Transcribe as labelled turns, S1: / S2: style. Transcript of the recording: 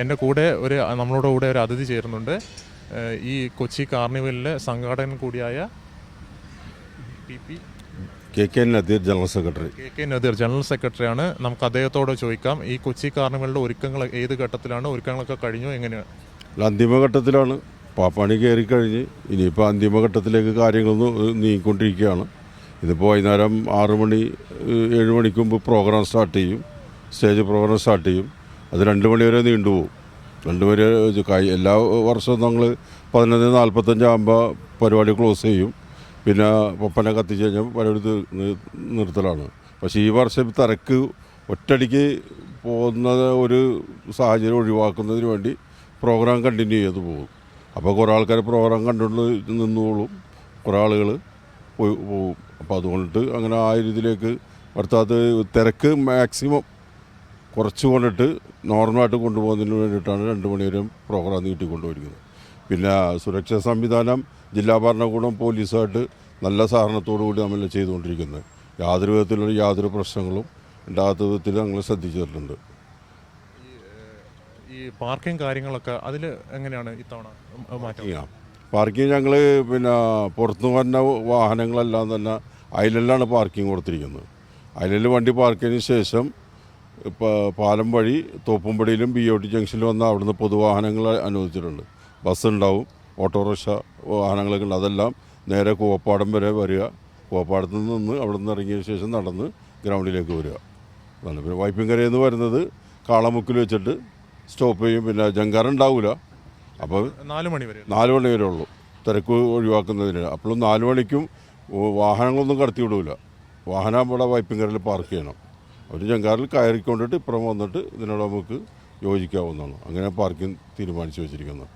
S1: എന്റെ കൂടെ ഒരു നമ്മളോട് കൂടെ ഒരു അതിഥി ചേരുന്നുണ്ട്. ഈ കൊച്ചി കാർണിവലിലെ സംഘാടകൻ കൂടിയായ P P
S2: K K Nadeer general secretary.
S1: K K Nadeer general സെക്രട്ടറിയാണ്. നമുക്ക് അദ്ദേഹത്തോട് ചോദിക്കാം ഈ കൊച്ചി കാർണിവലിന്റെ ഒരുക്കങ്ങൾ ഏത് ഘട്ടത്തിലാണ്? ഒരുക്കങ്ങളൊക്കെ കഴിഞ്ഞു എങ്ങനെയാണ്?
S2: അന്തിമഘട്ടത്തിലാണ്. പാപ്പാണി കയറി കഴിഞ്ഞ് ഇനിയിപ്പോൾ അന്തിമഘട്ടത്തിലേക്ക് കാര്യങ്ങൾ നീങ്ങിക്കൊണ്ടിരിക്കുകയാണ്. ഇതിപ്പോൾ വൈകുന്നേരം ആറ് മണി ഏഴ് മണിക്ക് മുമ്പ് പ്രോഗ്രാം സ്റ്റാർട്ട് ചെയ്യും. സ്റ്റേജ് പ്രോഗ്രാം സ്റ്റാർട്ട് ചെയ്യും. അത് രണ്ട് മണി വരെ നീണ്ടുപോകും രണ്ട് വരെ എല്ലാ വർഷവും ഞങ്ങൾ പതിനൊന്ന് നാൽപ്പത്തഞ്ചാകുമ്പോൾ പരിപാടി ക്ലോസ് ചെയ്യും. പിന്നെ പപ്പനെ കത്തിച്ച് കഴിഞ്ഞാൽ പരിപാടി നിർത്തലാണ്. പക്ഷേ ഈ വർഷം തിരക്ക് ഒറ്റടിക്ക് പോകുന്ന ഒരു സാഹചര്യം ഒഴിവാക്കുന്നതിന് വേണ്ടി പ്രോഗ്രാം കണ്ടിന്യൂ ചെയ്ത് പോകും. അപ്പോൾ കുറേ ആൾക്കാർ പ്രോഗ്രാം കണ്ടുകൊണ്ട് നിന്നോളും. കുറേ ആളുകൾ പോയി പോകും അപ്പോൾ അതുകൊണ്ടിട്ട് അങ്ങനെ ആ രീതിയിലേക്ക് അടുത്തത് തിരക്ക് മാക്സിമം കുറച്ച് കൊണ്ടിട്ട് നോർമലായിട്ട് കൊണ്ടുപോകുന്നതിന് വേണ്ടിയിട്ടാണ് രണ്ട് മണിവരെ പ്രോഗ്രാം നീട്ടിക്കൊണ്ടുവരുന്നത് പിന്നെ സുരക്ഷാ സംവിധാനം ജില്ലാ ഭരണകൂടം പോലീസുമായിട്ട് നല്ല സഹകരണത്തോടു കൂടി നമ്മൾ ചെയ്തുകൊണ്ടിരിക്കുന്നത്. യാതൊരു വിധത്തിലുള്ള യാതൊരു പ്രശ്നങ്ങളും ഉണ്ടാകാത്ത വിധത്തിൽ ഞങ്ങൾ ശ്രദ്ധിച്ചിട്ടുണ്ട്
S1: ഈ പാർക്കിംഗ് കാര്യങ്ങളൊക്കെ അതിൽ എങ്ങനെയാണ് ഇത്തവണ മാറ്റം?
S2: പാർക്കിംഗ് ഞങ്ങൾ പിന്നെ പുറത്തു വരുന്ന വാഹനങ്ങളെല്ലാം തന്നെ അതിലെല്ലാം പാർക്കിംഗ് കൊടുത്തിരിക്കുന്നത്. അതിലെല്ലാം വണ്ടി പാർക്ക് ചെയ്തതിന് ശേഷം പാലം വഴി തോപ്പുംപടിയിലും ബി ഒ ടി ജംഗ്ഷനിലും വന്ന അവിടുന്ന് പൊതുവാഹനങ്ങൾ അനുവദിച്ചിട്ടുണ്ട്. ബസ് ഉണ്ടാവും ഓട്ടോറിക്ഷ വാഹനങ്ങളൊക്കെ ഉണ്ട്. അതെല്ലാം നേരെ കൂവപ്പാടം വരെ വരിക. കൂവപ്പാടത്ത് നിന്ന് അവിടെ നിന്ന് ഇറങ്ങിയ ശേഷം നടന്ന് ഗ്രൗണ്ടിലേക്ക് വരിക. അതാണ് പിന്നെ വൈപ്പിൻകരയിൽ നിന്ന് വരുന്നത് കാളമുക്കിൽ വെച്ചിട്ട് സ്റ്റോപ്പ് ചെയ്യും. പിന്നെ ജങ്കാർ ഉണ്ടാവില്ല അപ്പോൾ
S1: നാല് മണി വരെ.
S2: നാല് മണി വരെ ഉള്ളൂ. തിരക്ക് ഒഴിവാക്കുന്നതിന്. അപ്പോഴും നാല് മണിക്കും വാഹനങ്ങളൊന്നും കടത്തി വിടൂല വാഹനം ഇവിടെ വൈപ്പിൻകരയിൽ പാർക്ക് ചെയ്യണം. അവർ ജങ്കാറിൽ കയറിക്കൊണ്ടിട്ട് ഇപ്പുറം വന്നിട്ട് ഇതിനോട് നമുക്ക് യോജിക്കാവുന്നതാണ്. അങ്ങനെ പാർക്കിംഗ് തീരുമാനിച്ചു വെച്ചിരിക്കുന്നത്.